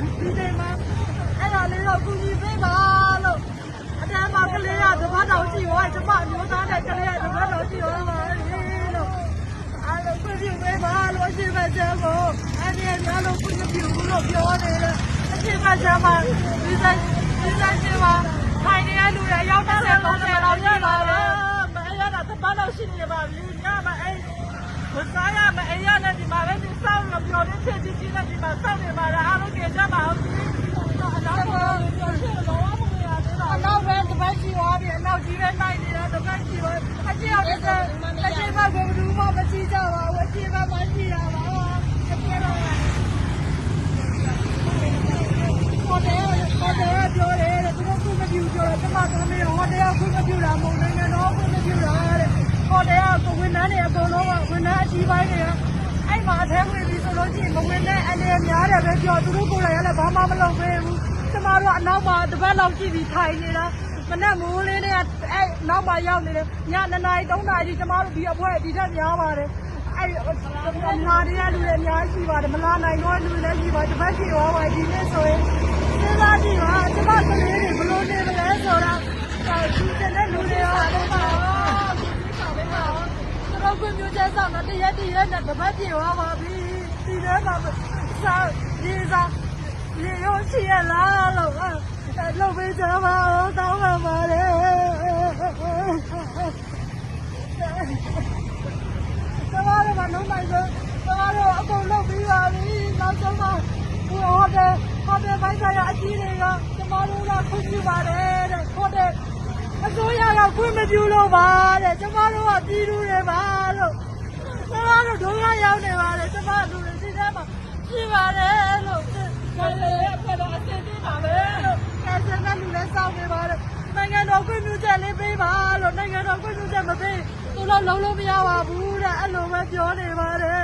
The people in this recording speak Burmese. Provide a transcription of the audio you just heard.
ဒီနေ့မှအဲ့ဒါလေးတော့ကူညီပေးပါလို့အတန်းမကလေးကတပတ်တော်ရှိရောကျမအမျိုးသားတဲ့ကလေးကတပတ်တော်ရှိရောပါလို့အဲ့လိုကူညီပေးပါလို့အရှင်မကျမ်းကိုအဲ့ဒီကလည်းကူညီပြုလို့ပြောနေတယ်အရှင်မကျမ်းမှာဒီတိုင်းဒီတိုင်းကျမထိုင်နေတဲ့လူတွေရောက်တဲ့30လောက်ရှိပါလားမအဲ့ရတာတပတ်တော်ရှိနေပါပြီညမအဲ့ ဘုရားရမအဲ့ရနဲ့ဒီမှာလည်းဒီစောင်းလို့ပြောနေချစ်ချစ်ချင်းနဲ့ဒီမှာစောင်းနေပါလားအားလုံးကြည့်ကြပါဦးအနောက်ကတော့ပြောချင်တော့မရသေးပါဘူးအနောက်ပဲတပတ်ရှိသွားပြီအနောက်ကြီးပဲနိုင်နေတာတပတ်ရှိသွားအကျရောက်တဲ့အကျဘကဘယ်သူမှမကြည့်ကြပါဘူးအကျဘမရှိရပါဘူးအကျတော့ဟိုတယ်ဟိုတယ်ပြောတယ်သူတို့ခုမပြူပြောတယ်ကျမတို့မေဟိုတယ်ခုမပြူတာမဟုတ်နိုင်ငံတော်ခုမပြူတာတဲ့ဟိုတယ်ကဝန်ထမ်းတွေအကုန်လုံးကဝန်ထမ်းအကြီးပိုင်းတွေကအဲ့မှာအထဲဝင်ပြီးဆိုလို့ရှိရင်မဝင်တဲ့အနေများတယ် ပဲပြောသူတို့ကိုယ်တိုင်ကလည်းဘာမှမလုပ်ပေးဘူးကျမတို့အနောက်မှာတပတ်လောက်ကြည့်ပြီးထိုင်နေတာမနဲ့မိုးလေးနဲ့အဲ့နောက်မှာရောက်နေတယ်ည2နာရီ3နာရီကျမတို့ဒီအဖွဲဒီထက်များပါတယ်အဲ့လာတဲ့လူတွေအများကြီးပါတယ်မလာနိုင်တော့လူတွေလည်းရှိပါတပတ်ပြေသွားပါဒီနေ့ဆိုရင်စဉ်းစားကြည့်ပါကျမကလေးတွေဘလို့နေမလဲဆိုတာဒီတဲ့လူတွေရောတော့ပါတော့ကွမျိုးကျဆောင်တော့တရက်တရက်နဲ့တပတ်ပြေသွားပါပြီဒီထဲမှာ စာဒီစာလေရောရှိရလားလို့လုပ်ပေးကြပါဦးတောင်းပါပါလေကျမတို့ကလုံးလိုက်ဆိုကျမတို့အကုန်လုပ်ပြီးပါပြီနောက်ဆုံးမှဟိုဟိုတယ်ဟိုတယ်ပိုင်းဆိုင်ရာအကြီးတွေကကျမတို့ကခွင့်ပြုပါတယ်တဲ့ဟိုတယ်အစိုးရကခွင့်မပြုလို့ပါတဲ့ကျမတို့ကပြည်သူတွေပါလို့ကျမတို့ဒုက္ခရောက်နေပါတယ်ကျမတို့တွေဒီထဲမှာ ရှိပါတယ်လို့ကျန်လေအဖွဲ့တော်အစီအစဉ်ပါပဲလို့ကဲစတဲ့လူလည်းစောင့်နေပါတယ်နိုင်ငံတော်ခွင့်ပြုချက်လေးပေးပါလို့နိုင်ငံတော်ခွင့်ပြုချက်မပေးသူတို့လုံးလုံးမရပါဘူးတဲ့အဲ့လိုပဲပြောနေပါတယ်